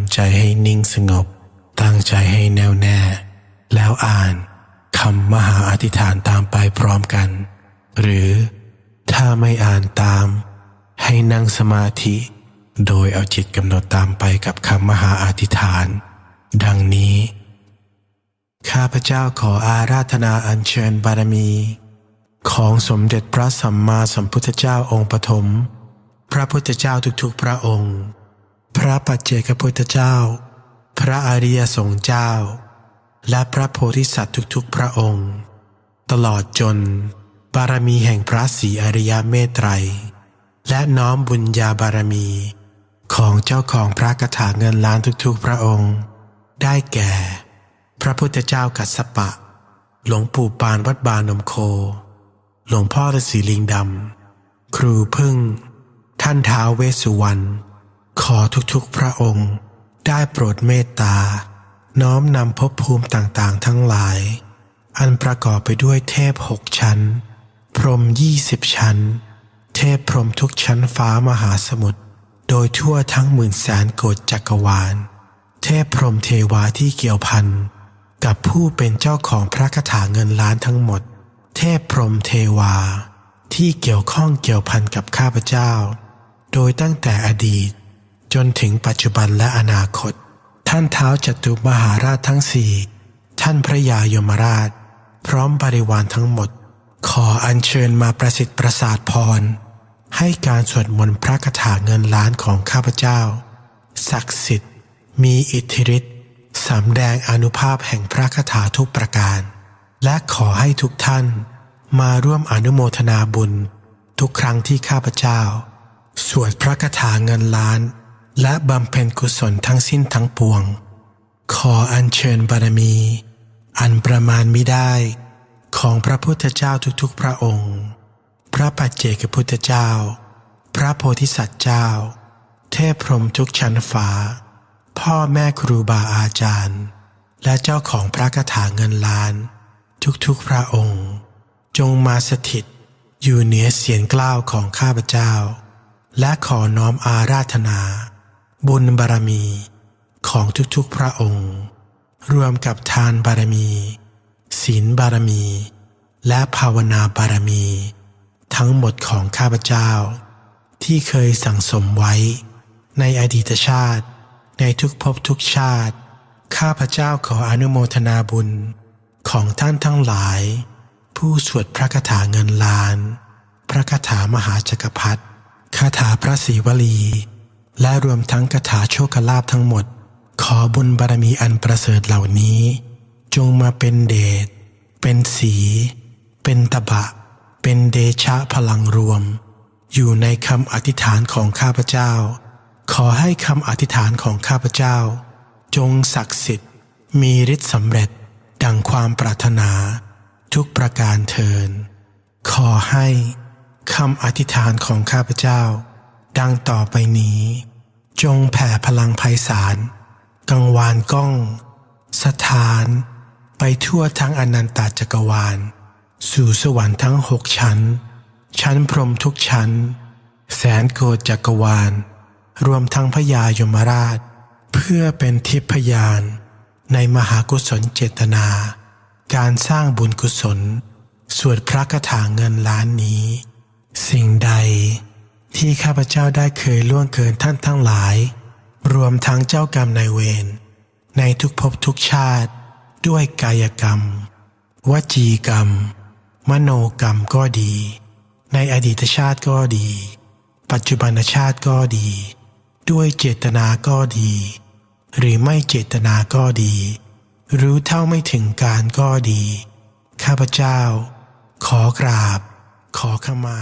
ำใจให้นิ่งสงบ ตั้งใจให้แน่วแน่ แล้วอ่านคำมหาอธิษฐานตามไปพร้อมกัน หรือถ้าไม่อ่านตาม ให้นั่งสมาธิ โดยเอาจิตกำหนดตามไปกับคำมหาอธิษฐาน ดังนี้ ข้าพเจ้าขออาราธนาอัญเชิญบารมี ของสมเด็จพระสัมมาสัมพุทธเจ้าองค์ปฐมพระพุทธเจ้าทุกๆพระองค์ พระปัจเจกพุทธเจ้า พระอริยสงฆ์เจ้า และพระโพธิสัตว์ทุกๆ พระองค์ ตลอดจน บารมีแห่งพระศรีอริยเมตไตร และน้อมบุญญาบารมี ของเจ้าของพระกถาเงินล้านทุกๆ พระองค์ ได้แก่ พระพุทธเจ้ากัสสปะ หลวงปู่ปานวัดบานมโค หลวงพ่อฤาษีลิงดำ ครูพึ่ง ท่านท้าวเวสุวรรณ ขอทุกๆพระองค์ได้โปรดเมตตา น้อมนำภพภูมิต่างๆ ทั้งหลาย อันประกอบไปด้วยเทพหกชั้น พรหมยี่สิบชั้น เทพพรหมทุกชั้นฟ้ามหาสมุทรโดยทั่วทั้งหมื่นแสนโกฏจักรวาล เทพพรหมเทวาที่เกี่ยวพันกับผู้เป็นเจ้าของพระคาถาเงินล้านทั้งหมด เทพพรหมเทวา ที่เกี่ยวข้องเกี่ยวพันกับข้าพเจ้า โดยตั้งแต่อดีต จนถึงปัจจุบันและอนาคต ท่านเท้าจตุมหาราชทั้งสี่ท่านพระยายมราช พร้อมบริวารทั้งหมด ขออัญเชิญมาประสิทธิ์ประสาทพร ให้การสวดมนต์พระคาถาเงินล้านของข้าพเจ้า ศักดิ์สิทธิ์ มีอิทธิฤทธิ์สำแดงอนุภาพแห่งพระคาถาทุกประการ และขอให้ทุกท่านมาร่วมอนุโมทนาบุญ ทุกครั้งที่ข้าพเจ้า สวดพระคาถาเงินล้าน และบำเพ็ญกุศลทั้งสิ้นทั้งปวง ขออัญเชิญบารมี อันประมาณมิได้ของพระพุทธเจ้าทุกๆ พระองค์ พระปัจเจกพุทธเจ้า พระโพธิสัตว์เจ้า เทพพรหมทุกชั้นฟ้า พ่อแม่ครูบาอาจารย์ และเจ้าของพระคาถาเงินล้าน ทุกๆ พระองค์ จงมาสถิตอยู่เหนือเสียงกล้าวของข้าพเจ้า และขอน้อมอาราธนา บุญบารมีของทุกๆพระองค์ รวมกับทานบารมี ศีลบารมี และภาวนาบารมี ทั้งหมดของข้าพเจ้า ที่เคยสั่งสมไว้ ในอดีตชาติ ในทุกภพทุกชาติ ข้าพเจ้าขออนุโมทนาบุญของท่านทั้งหลาย ผู้สวดพระคาถาเงินล้าน พระคาถามหาจักรพรรดิคาถาพระศรีวลี และรวมทั้งคาถาโชคลาภทั้งหมด ขอบุญบารมีอันประเสริฐเหล่านี้ จงมาเป็นเดช เป็นสี เป็นตบะ เป็นเดชะพลังรวม อยู่ในคำอธิษฐานของข้าพเจ้า ขอให้คำอธิษฐานของข้าพเจ้า จงศักดิ์สิทธิ์ มีฤทธิ์สำเร็จ ดังความปรารถนา ทุกประการเทิน ขอให้คำอธิษฐานของข้าพเจ้า ดังต่อไปนี้ จงแผ่พลังไพศาลกังวานก้อง สถาน ไปทั่วทั้งอนันตจักรวาล สู่สวรรค์ทั้งหกชั้น ชั้นพรมทุกชั้น แสนโกฏจักรวาล รวมทั้งพญายมราช เพื่อเป็นทิพยาน ในมหากุศลเจตนา การสร้างบุญกุศล สวดพระคาถาเงินล้านนี้ สิ่งใด ที่ข้าพเจ้าได้เคยล่วงเกินท่านทั้งหลาย รวมทั้งเจ้ากรรมนายเวรในทุกภพทุกชาติ ด้วยกายกรรม วจีกรรม มโนกรรมก็ดี ในอดีตชาติก็ดี ปัจจุบันชาติก็ดี ด้วยเจตนาก็ดี หรือไม่เจตนาก็ดี รู้เท่าไม่ถึงการก็ดี ข้าพเจ้า ขอกราบ ขอขมา